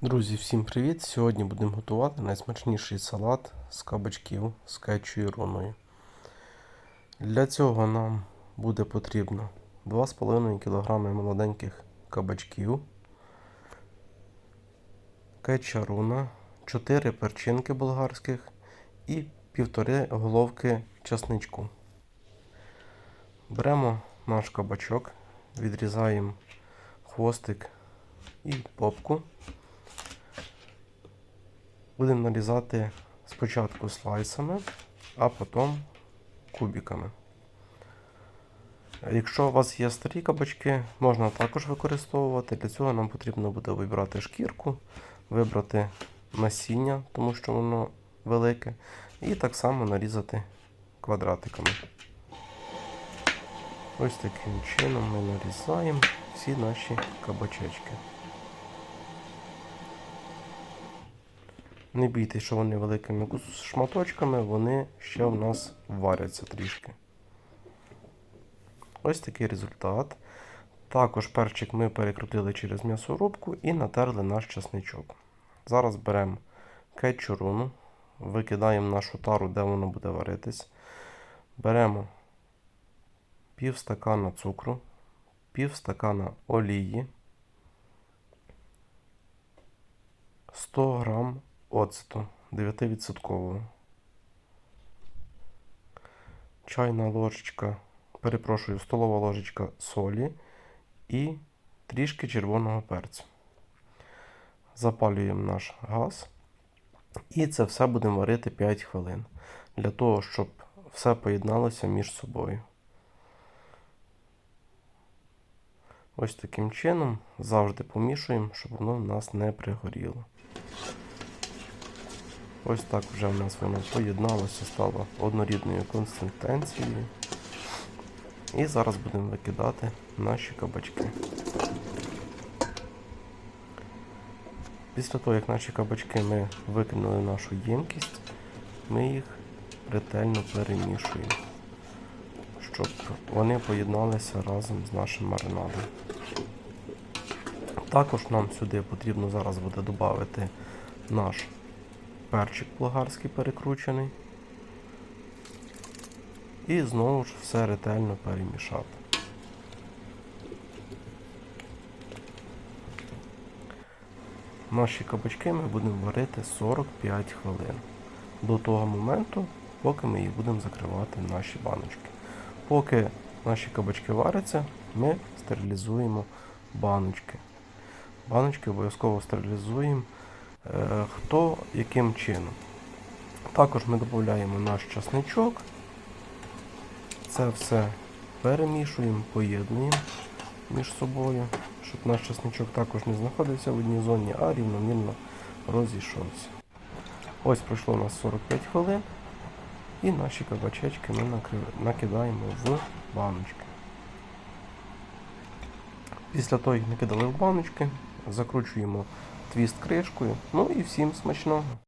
Друзі, всім привіт! Сьогодні будемо готувати найсмачніший салат з кабачків з кетчу руною. Для цього нам буде потрібно 2,5 кг молоденьких кабачків, кетча руна, 4 перчинки болгарських і 1,5 головки часничку. Беремо наш кабачок, відрізаємо хвостик і попку. Будемо нарізати спочатку слайсами, а потім кубиками. Якщо у вас є старі кабачки, можна також використовувати. Для цього нам потрібно буде вибрати шкірку, вибрати насіння, тому що воно велике, і так само нарізати квадратиками. Ось таким чином ми нарізаємо всі наші кабачечки. Не бійтесь, що вони великими шматочками, вони ще в нас варяться трішки. Ось такий результат. Також перчик ми перекрутили через м'ясорубку і натерли наш часничок. Зараз беремо кетчуруну, викидаємо нашу тару, де воно буде варитись. Беремо пів стакана цукру, пів стакана олії, 100 грам оцту 9%. Чайна ложечка, перепрошую, столова ложечка солі і трішки червоного перцю. Запалюємо наш газ. І це все будемо варити 5 хвилин. Для того, щоб все поєдналося між собою. Ось таким чином завжди помішуємо, щоб воно в нас не пригоріло. Ось так вже в нас воно поєдналося, стало однорідною консистенцією. І зараз будемо викидати наші кабачки. Після того, як наші кабачки ми викинули нашу ємкість, ми їх ретельно перемішуємо, щоб вони поєдналися разом з нашим маринадом. Також нам сюди потрібно зараз буде додати наш перчик болгарський перекручений. І знову ж все ретельно перемішати. Наші кабачки ми будемо варити 45 хвилин. До того моменту, поки ми їх будемо закривати в наші баночки. Поки наші кабачки варяться, ми стерилізуємо баночки. Баночки обов'язково стерилізуємо хто яким чином. Також ми додаємо наш часничок. Це все перемішуємо, поєднуємо між собою, щоб наш часничок також не знаходився в одній зоні, а рівномірно розійшовся. Ось пройшло у нас 45 хвилин. І наші кабачечки ми накидаємо в баночки. Після того, як накидали в баночки, закручуємо твіст кришкою. Ну і всім смачного.